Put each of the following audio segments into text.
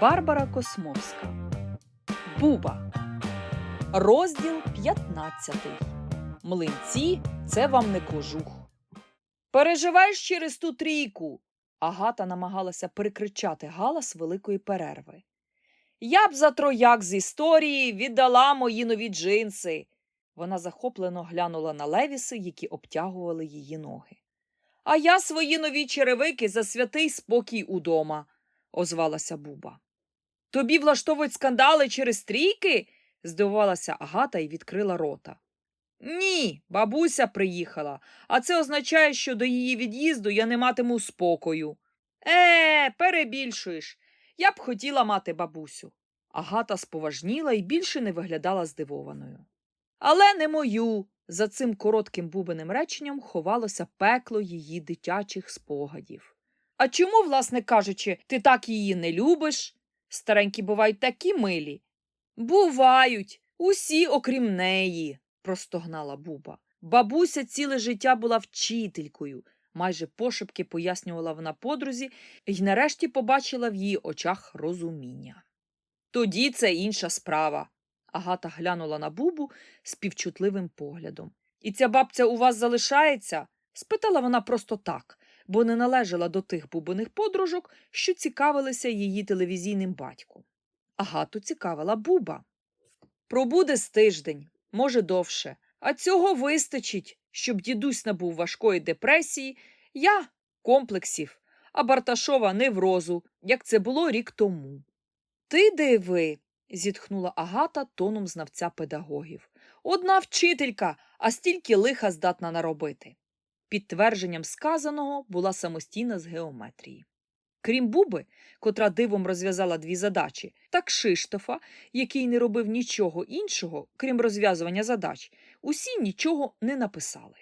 Барбара Космовська. Буба. Розділ 15. Млинці це вам не кожух. Переживаєш через ту трійку. Агата намагалася перекричати галас великої перерви. Я б за трояк з історії віддала мої нові джинси. Вона захоплено глянула на левіси, які обтягували її ноги. А я свої нові черевики за святий спокій удома, озвалася Буба. Тобі влаштовують скандали через трійки? здивувалася Агата і відкрила рота. Ні, бабуся приїхала, а це означає, що до її від'їзду я не матиму спокою. Е, перебільшуєш. Я б хотіла мати бабусю. Агата споважніла і більше не виглядала здивованою. Але не мою. За цим коротким бубеним реченням ховалося пекло її дитячих спогадів. А чому, власне кажучи, ти так її не любиш? Старенькі бувають такі милі. Бувають, усі, окрім неї, простогнала Буба. Бабуся ціле життя була вчителькою, майже пошепки пояснювала вона подрузі і нарешті побачила в її очах розуміння. Тоді це інша справа. Агата глянула на Бубу співчутливим поглядом. І ця бабця у вас залишається? спитала вона просто так, бо не належала до тих бубиних подружок, що цікавилися її телевізійним батьком. Агату цікавила Буба. Пробуде з тиждень, може довше, а цього вистачить, щоб дідусь набув важкої депресії, я комплексів, а Барташова неврозу, як це було рік тому. Ти диви, зітхнула Агата тоном знавця педагогів. Одна вчителька, а стільки лиха здатна наробити. Підтвердженням сказаного була самостійна з геометрії. Крім Буби, котра дивом розв'язала дві задачі, та Кшиштофа, який не робив нічого іншого, крім розв'язування задач, усі нічого не написали.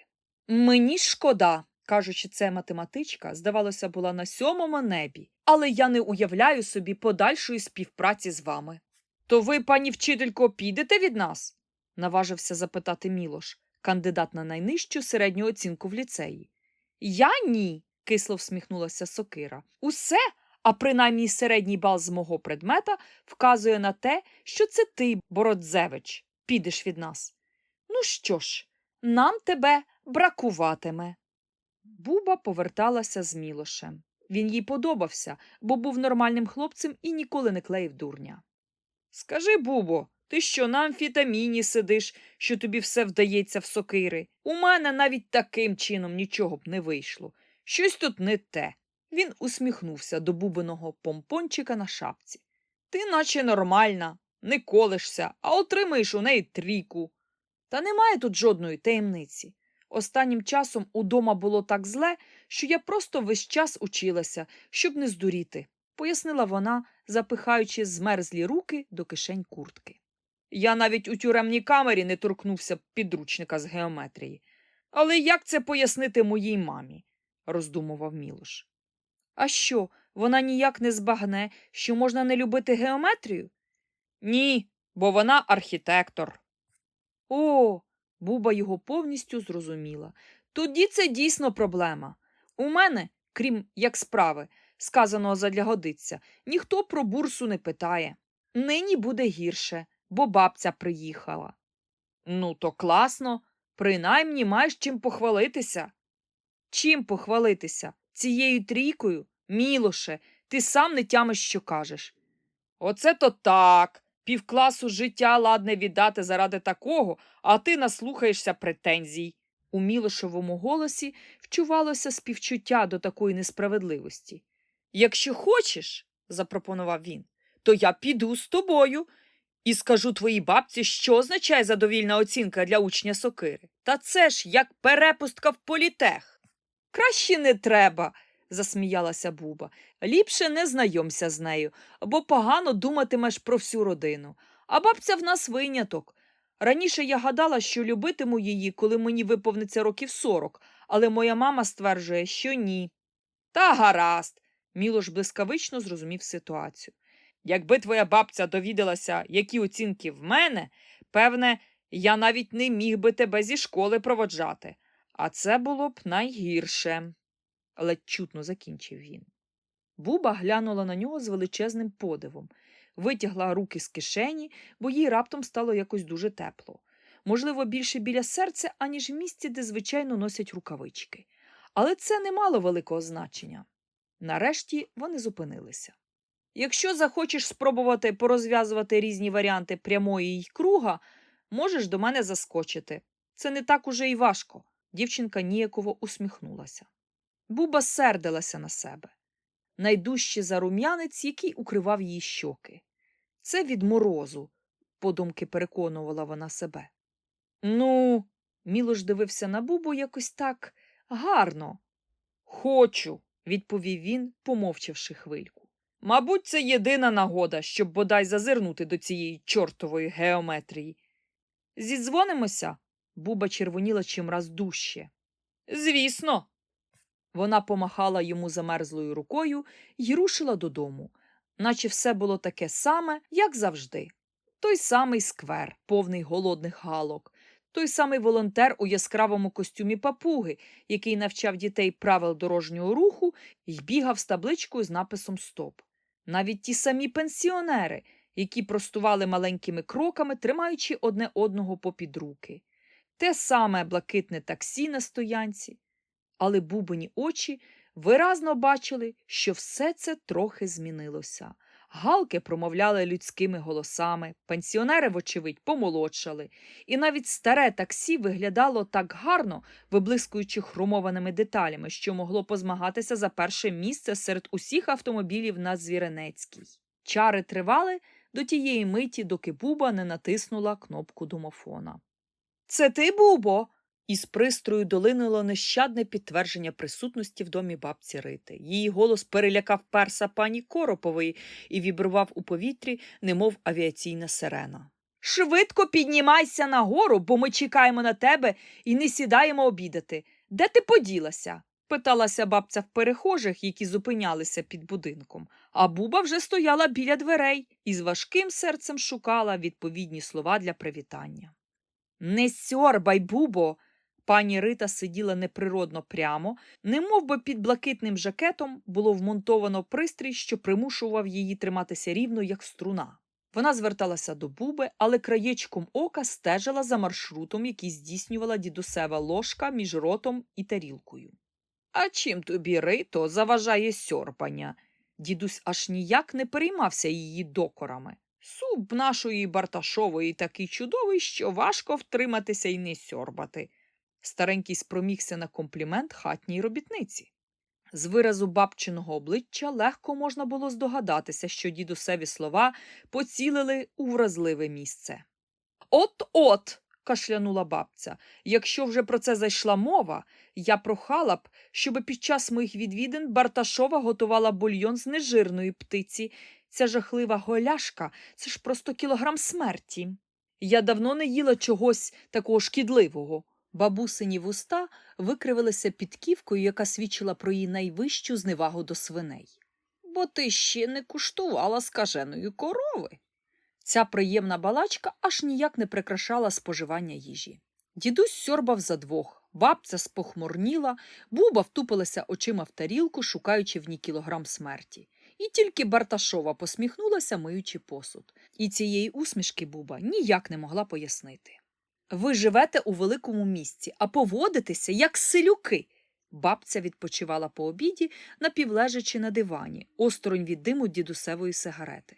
Мені шкода, кажучи, це математичка, здавалося, була на сьомому небі, але я не уявляю собі подальшої співпраці з вами. То ви, пані вчителько, підете від нас? наважився запитати Мілош, кандидат на найнижчу середню оцінку в ліцеї. Я ні, кисло всміхнулася Сокира. Усе, а принаймні середній бал з мого предмета, вказує на те, що це ти, Бородзевич, підеш від нас. Ну що ж, нам тебе бракуватиме. Буба поверталася з Мілошем. Він їй подобався, бо був нормальним хлопцем і ніколи не клеїв дурня. Скажи, Бубо, ти що на амфітаміні сидиш, що тобі все вдається в сокири? У мене навіть таким чином нічого б не вийшло. Щось тут не те. Він усміхнувся до бубиного помпончика на шапці. Ти наче нормальна, не колишся, а отримаєш у неї трійку. Та немає тут жодної таємниці. Останнім часом удома було так зле, що я просто весь час училася, щоб не здуріти, пояснила вона, запихаючи змерзлі руки до кишень куртки. Я навіть у тюремній камері не торкнувся підручника з геометрії. Але як це пояснити моїй мамі? роздумував Мілош. А що, вона ніяк не збагне, що можна не любити геометрію? Ні, бо вона архітектор. О, Буба його повністю зрозуміла. Тоді це дійсно проблема. У мене, крім як справи, сказаного задля годиться, ніхто про бурсу не питає. Нині буде гірше, бо бабця приїхала. Ну, то класно, принаймні маєш чим похвалитися. Чим похвалитися? Цією трійкою? Мілоше, ти сам не тямиш, що кажеш. Оце то так. Півкласу життя ладне віддати заради такого, а ти наслухаєшся претензій. У Мілошовому голосі вчувалося співчуття до такої несправедливості. Якщо хочеш, запропонував він, то я піду з тобою і скажу твоїй бабці, що означає задовільна оцінка для учня сокири. Та це ж як перепустка в політех. Краще не треба, засміялася Буба. Ліпше не знайомся з нею, бо погано думатимеш про всю родину. А бабця в нас виняток. Раніше я гадала, що любитиму її, коли мені виповниться років сорок, але моя мама стверджує, що ні. Та гаразд. Мілош блискавично зрозумів ситуацію. Якби твоя бабця довідалася, які оцінки в мене, певне, я навіть не міг би тебе зі школи проводжати, а це було б найгірше, ледь чутно закінчив він. Буба глянула на нього з величезним подивом, витягла руки з кишені, бо їй раптом стало якось дуже тепло. Можливо, більше біля серця, аніж в місці, де звичайно носять рукавички. Але це не мало великого значення. Нарешті вони зупинилися. Якщо захочеш спробувати порозв'язувати різні варіанти прямої й круга, можеш до мене заскочити. Це не так уже й важко. Дівчинка ніяково усміхнулася. Буба сердилася на себе. Найдужче за рум'янець, який укривав її щоки. Це від морозу, подумки переконувала вона себе. Ну, Мілош дивився на Бубу якось так гарно. Хочу, відповів він, помовчавши хвильку. Мабуть, це єдина нагода, щоб бодай зазирнути до цієї чортової геометрії. Зідзвонимося? Буба червоніла чимраз дужче. Звісно. Вона помахала йому замерзлою рукою і рушила додому, наче все було таке саме, як завжди. Той самий сквер, повний голодних галок, той самий волонтер у яскравому костюмі папуги, який навчав дітей правил дорожнього руху і бігав з табличкою з написом Стоп. Навіть ті самі пенсіонери, які простували маленькими кроками, тримаючи одне одного попід руки. Те саме блакитне таксі на стоянці. Але бубені очі виразно бачили, що все це трохи змінилося. Галки промовляли людськими голосами, пенсіонери, вочевидь, помолодшали, і навіть старе таксі виглядало так гарно, виблискуючи хромованими деталями, що могло позмагатися за перше місце серед усіх автомобілів на Звіренецькій. Чари тривали до тієї миті, доки Буба не натиснула кнопку домофона. Це ти, Бубо? Із пристрою долинуло нещадне підтвердження присутності в домі бабці Рити. Її голос перелякав перса пані Коропової і вібрував у повітрі, немов авіаційна сирена. Швидко піднімайся нагору, бо ми чекаємо на тебе і не сідаємо обідати. Де ти поділася? питалася бабця в перехожих, які зупинялися під будинком, а буба вже стояла біля дверей і з важким серцем шукала відповідні слова для привітання. Не сьорбай, бубо. Пані Рита сиділа неприродно прямо, немов би під блакитним жакетом було вмонтовано пристрій, що примушував її триматися рівно, як струна. Вона зверталася до буби, але краєчком ока стежила за маршрутом, який здійснювала дідусева ложка між ротом і тарілкою. А чим тобі, Рито, заважає сьорбання? Дідусь аж ніяк не переймався її докорами. Суп нашої Барташової такий чудовий, що важко втриматися і не сьорбати. Старенький спромігся на комплімент хатній робітниці. З виразу бабчиного обличчя легко можна було здогадатися, що дідусеві слова поцілили у вразливе місце. От-от, кашлянула бабця, якщо вже про це зайшла мова, я прохала б, щоб під час моїх відвідин Барташова готувала бульйон з нежирної птиці. Ця жахлива голяшка це ж просто кілограм смерті. Я давно не їла чогось такого шкідливого. Бабусині вуста викривилися під ківкою, яка свідчила про її найвищу зневагу до свиней. Бо ти ще не куштувала скаженої корови. Ця приємна балачка аж ніяк не прикрашала споживання їжі. Дідусь сьорбав за двох, бабця спохмурніла, буба втупилася очима в тарілку, шукаючи в ній кілограм смерті. І тільки Барташова посміхнулася, миючи посуд. І цієї усмішки Буба ніяк не могла пояснити. Ви живете у великому місці, а поводитеся як селюки. Бабця відпочивала по обіді, напівлежачи на дивані, осторонь від диму дідусевої сигарети.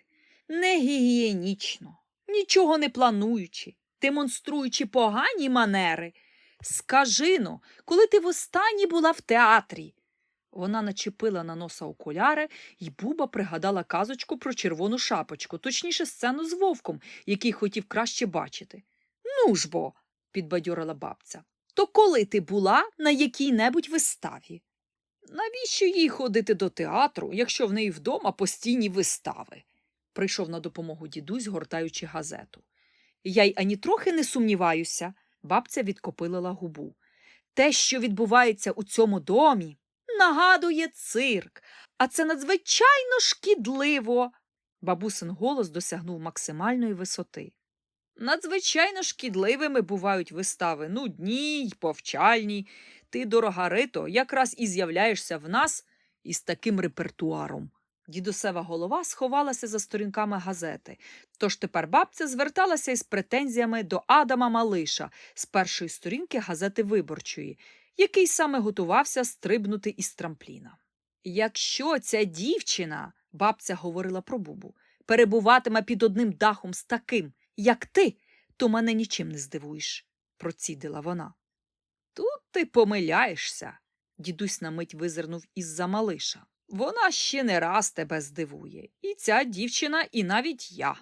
Не гігієнічно, нічого не плануючи, демонструючи погані манери. Скажи но, коли ти востаннє була в театрі? Вона начепила на носа окуляри, і Буба пригадала казочку про червону шапочку, точніше сцену з вовком, який хотів краще бачити. Ну ж бо, підбадьорила бабця. То коли ти була на якій-небудь виставі? Навіщо їй ходити до театру, якщо в неї вдома постійні вистави? прийшов на допомогу дідусь, гортаючи газету. Я й ані трохи не сумніваюся, бабця відкопилила губу. Те, що відбувається у цьому домі, нагадує цирк, а це надзвичайно шкідливо. Бабусин голос досягнув максимальної висоти. Надзвичайно шкідливими бувають вистави нудні й повчальні. Ти, дорога Рито, якраз і з'являєшся в нас, із таким репертуаром. Дідусева голова сховалася за сторінками газети, тож тепер бабця зверталася із претензіями до Адама Малиша з першої сторінки газети Виборчої, який саме готувався стрибнути із трампліна. Якщо ця дівчина, бабця говорила про Бубу, перебуватиме під одним дахом з таким, як ти, то мене нічим не здивуєш, процідила вона. Тут ти помиляєшся, дідусь на мить визирнув із-за малиша. Вона ще не раз тебе здивує, і ця дівчина, і навіть я.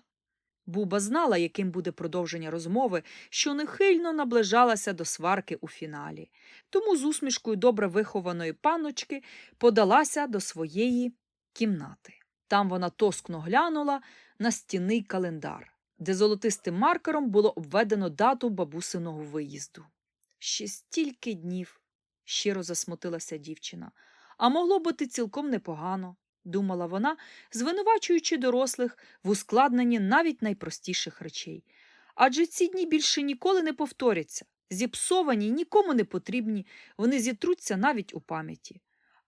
Буба знала, яким буде продовження розмови, що нехильно наближалася до сварки у фіналі, тому з усмішкою добре вихованої паночки подалася до своєї кімнати. Там вона тоскно глянула на стінний календар, де золотистим маркером було обведено дату бабусиного виїзду. Ще стільки днів, щиро засмутилася дівчина. А могло бути цілком непогано, думала вона, звинувачуючи дорослих в ускладненні навіть найпростіших речей. Адже ці дні більше ніколи не повторяться, зіпсовані нікому не потрібні, вони зітруться навіть у пам'яті.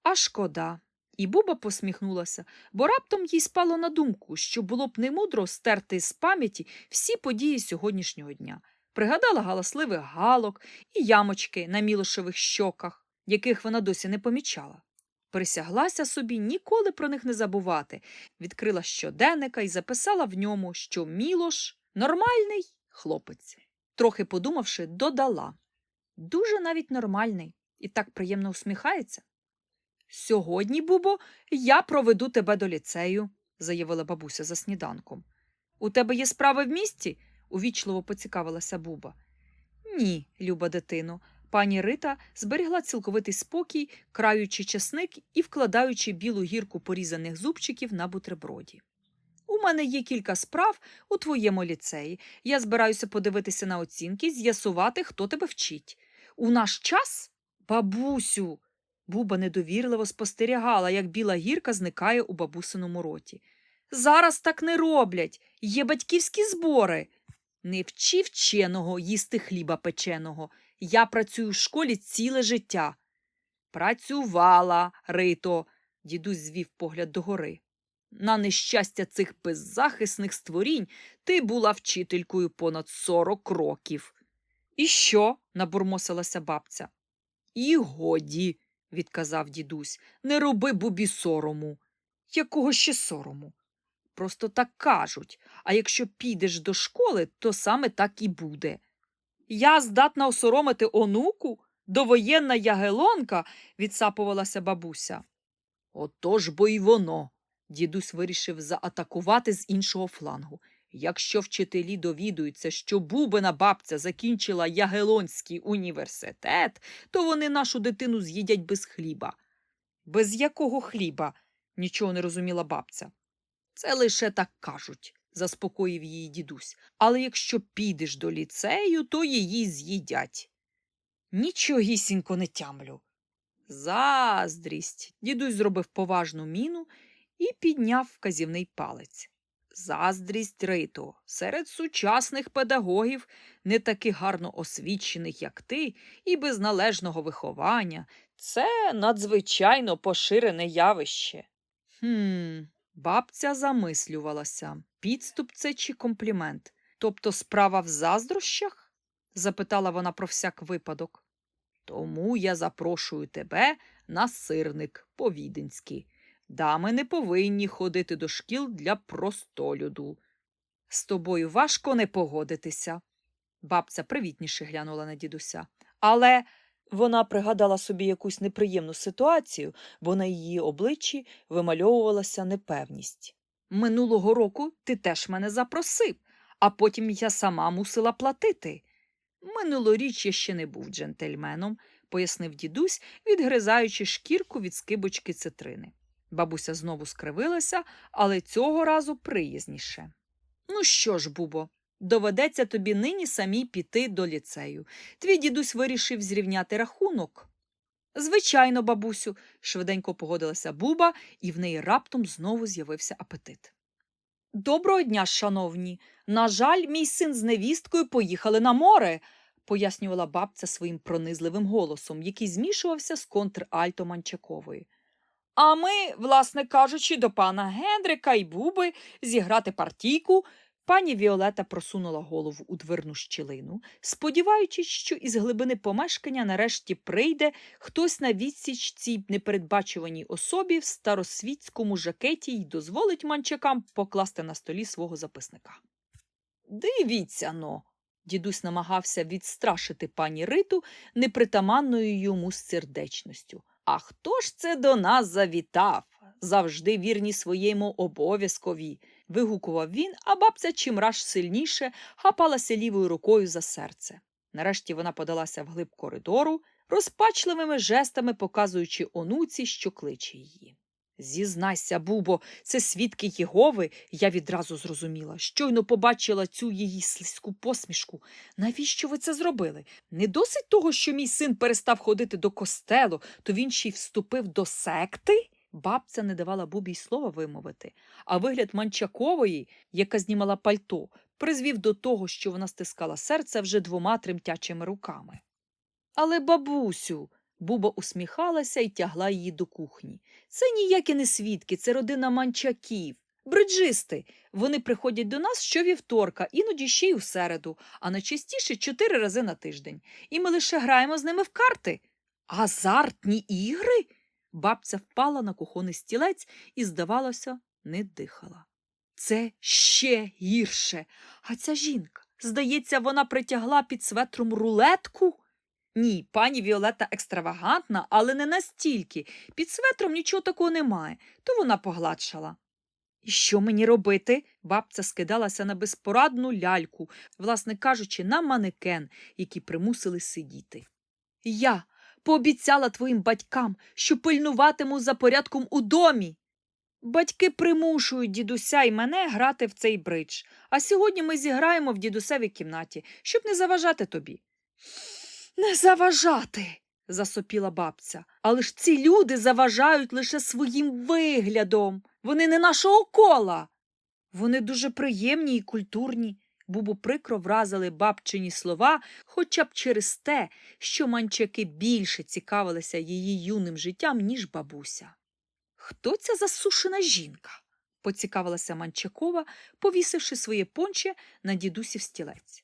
А шкода. І Буба посміхнулася, бо раптом їй спало на думку, що було б немудро стерти з пам'яті всі події сьогоднішнього дня. Пригадала галасливих галок і ямочки на мілошевих щоках, яких вона досі не помічала. Присяглася собі ніколи про них не забувати, відкрила щоденника і записала в ньому, що Мілош нормальний хлопець. Трохи подумавши, додала дуже навіть нормальний і так приємно усміхається. Сьогодні, Бубо, я проведу тебе до ліцею, заявила бабуся за сніданком. У тебе є справи в місті? увічливо поцікавилася Буба. Ні, люба дитино. Пані Рита зберігла цілковитий спокій, краючи часник і вкладаючи білу гірку порізаних зубчиків на бутерброді. У мене є кілька справ у твоєму ліцеї. Я збираюся подивитися на оцінки, з'ясувати, хто тебе вчить. У наш час, бабусю. Буба недовірливо спостерігала, як біла гірка зникає у бабусиному роті. Зараз так не роблять. Є батьківські збори. Не вчи вченого їсти хліба печеного. Я працюю в школі ціле життя. Працювала, Рито, дідусь звів погляд догори. На нещастя цих беззахисних створінь ти була вчителькою понад сорок років. І що? набурмосилася бабця. І годі, відказав дідусь, не роби бубі сорому. Якого ще сорому? Просто так кажуть, а якщо підеш до школи, то саме так і буде. Я здатна осоромити онуку, довоєнна ягелонка, відсапувалася бабуся. Отож бо й воно. Дідусь вирішив заатакувати з іншого флангу. Якщо вчителі довідуються, що бубина бабця закінчила Ягелонський університет, то вони нашу дитину з'їдять без хліба. Без якого хліба? нічого не розуміла бабця. Це лише так кажуть, заспокоїв її дідусь. Але якщо підеш до ліцею, то її з'їдять. Нічогісінько не тямлю. Заздрість. Дідусь зробив поважну міну і підняв вказівний палець. Заздрість Рито, серед сучасних педагогів, не таких гарно освічених, як ти, і без належного виховання. Це надзвичайно поширене явище. Хм, бабця замислювалася, підступ це чи комплімент. Тобто справа в заздрощах? запитала вона про всяк випадок. Тому я запрошую тебе на сирник по-віденськи. Дами не повинні ходити до шкіл для простолюду. З тобою важко не погодитися. Бабця привітніше глянула на дідуся. Але вона пригадала собі якусь неприємну ситуацію, бо на її обличчі вимальовувалася непевність. Минулого року ти теж мене запросив, а потім я сама мусила платити. Минулоріч я ще не був джентльменом, пояснив дідусь, відгризаючи шкірку від скибочки цитрини. Бабуся знову скривилася, але цього разу приязніше. Ну що ж, Бубо, доведеться тобі нині самій піти до ліцею. Твій дідусь вирішив зрівняти рахунок. Звичайно, бабусю, швиденько погодилася Буба, і в неї раптом знову з'явився апетит. Доброго дня, шановні. На жаль, мій син з невісткою поїхали на море, пояснювала бабця своїм пронизливим голосом, який змішувався з контральто Манчакової. А ми, власне кажучи, до пана Гендрика і Буби зіграти партійку. Пані Віолета просунула голову у дверну щілину, сподіваючись, що із глибини помешкання нарешті прийде хтось на відсіч цій непередбачуваній особі в старосвітському жакеті й дозволить манчакам покласти на столі свого записника. Дивіться но. Дідусь намагався відстрашити пані Риту непритаманною йому сердечністю. А хто ж це до нас завітав? Завжди вірні своєму обов'язкові. вигукував він, а бабця чимраж сильніше хапалася лівою рукою за серце. Нарешті вона подалася вглиб коридору, розпачливими жестами показуючи онуці, що кличе її. Зізнайся, Бубо, це свідки Єгови, я відразу зрозуміла. Щойно побачила цю її слизьку посмішку. Навіщо ви це зробили? Не досить того, що мій син перестав ходити до костелу, то він ще й вступив до секти? Бабця не давала Бубі й слова вимовити, а вигляд Манчакової, яка знімала пальто, призвів до того, що вона стискала серце вже двома тремтячими руками. Але, бабусю, Буба усміхалася і тягла її до кухні. Це ніякі не свідки, це родина манчаків. Бриджисти. Вони приходять до нас щовівторка, іноді ще й у середу, а найчастіше чотири рази на тиждень. І ми лише граємо з ними в карти. Азартні ігри? Бабця впала на кухонний стілець і, здавалося, не дихала. Це ще гірше. А ця жінка, здається, вона притягла під светром рулетку. Ні, пані Віолетта екстравагантна, але не настільки. Під светром нічого такого немає, то вона погладшала. І що мені робити? Бабця скидалася на безпорадну ляльку, власне кажучи, на манекен, які примусили сидіти. Я пообіцяла твоїм батькам, що пильнуватиму за порядком у домі. Батьки примушують дідуся і мене грати в цей бридж, а сьогодні ми зіграємо в дідусевій кімнаті, щоб не заважати тобі. Не заважати, засопіла бабця. Але ж ці люди заважають лише своїм виглядом. Вони не нашого кола. Вони дуже приємні і культурні. Бубу прикро вразили бабчині слова, хоча б через те, що манчаки більше цікавилися її юним життям, ніж бабуся. Хто ця засушена жінка? поцікавилася Манчакова, повісивши своє понче на дідусів стілець.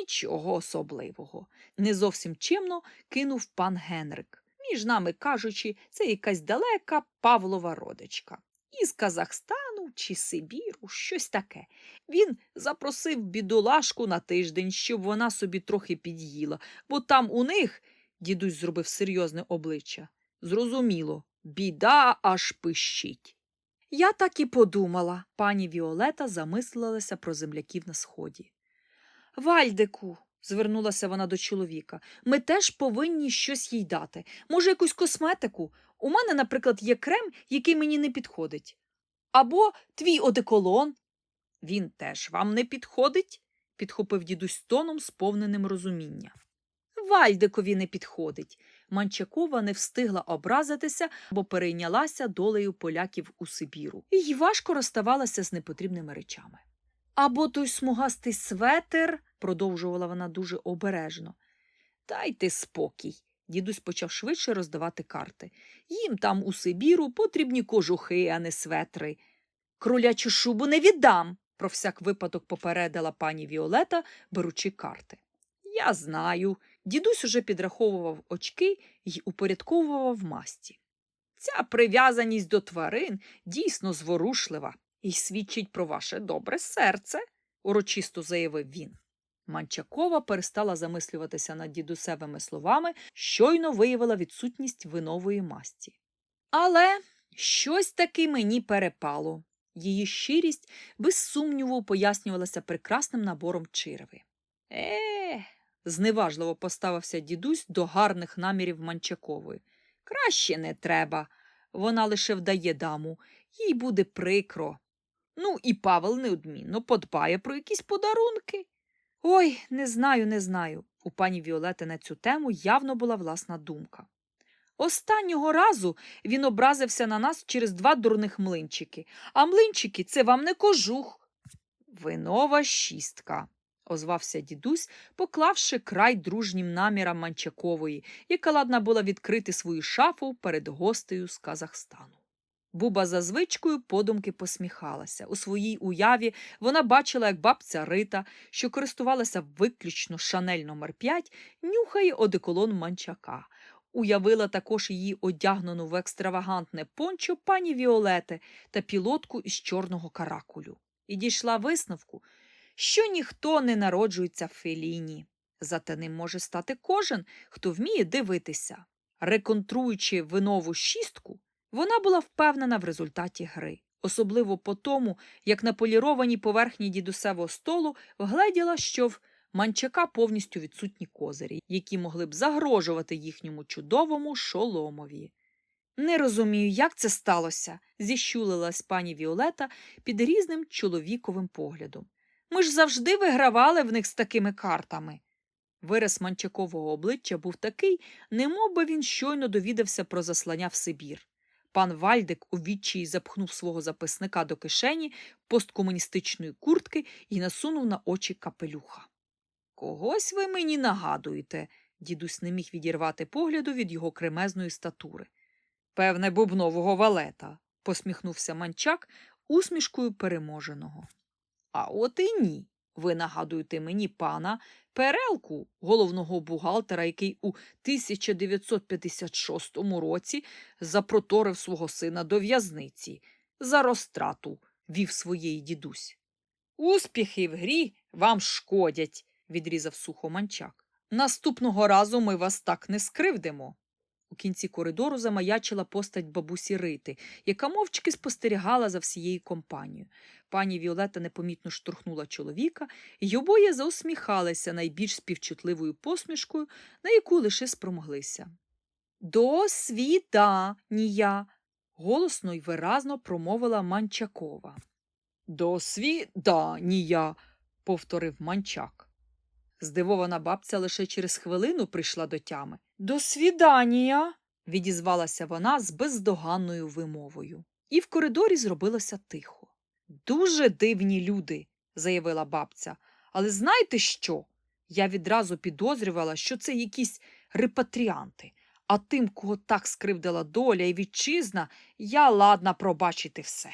Нічого особливого, не зовсім чимно кинув пан Генрик. Між нами кажучи, це якась далека Павлова родичка. Із Казахстану чи Сибіру, щось таке. Він запросив бідолашку на тиждень, щоб вона собі трохи під'їла, бо там у них, дідусь зробив серйозне обличчя, зрозуміло, біда аж пищить. Я так і подумала, пані Віолета замислилася про земляків на сході. Вальдику, звернулася вона до чоловіка, ми теж повинні щось їй дати. Може, якусь косметику? У мене, наприклад, є крем, який мені не підходить. Або твій одеколон. Він теж вам не підходить? підхопив дідусь тоном, сповненим розуміння. Вальдикові не підходить. Манчакова не встигла образитися, бо перейнялася долею поляків у Сибіру, і важко розставалася з непотрібними речами. Або той смугастий светер, продовжувала вона дуже обережно. Дайте спокій. Дідусь почав швидше роздавати карти. Їм там у Сибіру потрібні кожухи, а не светри. Кролячу шубу не віддам, про всяк випадок попередила пані Віолета, беручи карти. Я знаю. Дідусь уже підраховував очки й упорядковував масті. Ця прив'язаність до тварин дійсно зворушлива і свідчить про ваше добре серце, урочисто заявив він. Манчакова перестала замислюватися над дідусевими словами, щойно виявила відсутність винової масті. Але щось таки мені перепало. Її щирість, без сумніву, пояснювалася прекрасним набором черви. Е, зневажливо поставився дідусь до гарних намірів Манчакової. Краще не треба. Вона лише вдає даму, їй буде прикро. Ну, і Павел неодмінно подбає про якісь подарунки. Ой, не знаю, не знаю. У пані Віолети на цю тему явно була власна думка. Останнього разу він образився на нас через два дурних млинчики, а млинчики це вам не кожух. Винова шістка, озвався дідусь, поклавши край дружнім намірам Манчакової, яка ладна була відкрити свою шафу перед гостею з Казахстану. Буба за звичкою подумки посміхалася. У своїй уяві вона бачила, як бабця Рита, що користувалася виключно шанель номер 5 нюхає одеколон манчака. Уявила також її одягнену в екстравагантне пончо пані Віолети та пілотку із чорного каракулю. І дійшла висновку, що ніхто не народжується в феліні. Зате ним може стати кожен, хто вміє дивитися. Реконструючи винову шістку, вона була впевнена в результаті гри, особливо по тому, як на полірованій поверхні дідусевого столу вгледіла, що в манчака повністю відсутні козирі, які могли б загрожувати їхньому чудовому шоломові. Не розумію, як це сталося, зіщулилась пані Віолета під різним чоловіковим поглядом. Ми ж завжди вигравали в них з такими картами. Вираз манчакового обличчя був такий, немов би він щойно довідався про заслання в Сибір. Пан Вальдик у відчаї запхнув свого записника до кишені посткомуністичної куртки і насунув на очі капелюха. Когось ви мені нагадуєте, дідусь не міг відірвати погляду від його кремезної статури. Певне, бубнового валета, посміхнувся манчак усмішкою переможеного. А от і ні. Ви нагадуєте мені пана Перелку, головного бухгалтера, який у 1956 році запроторив свого сина до в'язниці за розтрату, вів своєї дідусь. Успіхи в грі вам шкодять, відрізав сухо манчак. Наступного разу ми вас так не скривдимо. Кінці коридору замаячила постать бабусі Рити, яка мовчки спостерігала за всією компанією. Пані Віолета непомітно штурхнула чоловіка, й обоє заусміхалися найбільш співчутливою посмішкою, на яку лише спромоглися. До свідання, голосно й виразно промовила Манчакова. До свідання, повторив манчак. Здивована бабця лише через хвилину прийшла до тями. До свідання, відізвалася вона з бездоганною вимовою. І в коридорі зробилося тихо. Дуже дивні люди, заявила бабця. Але знаєте що? Я відразу підозрювала, що це якісь репатріанти, а тим, кого так скривдила доля і вітчизна, я ладна пробачити все.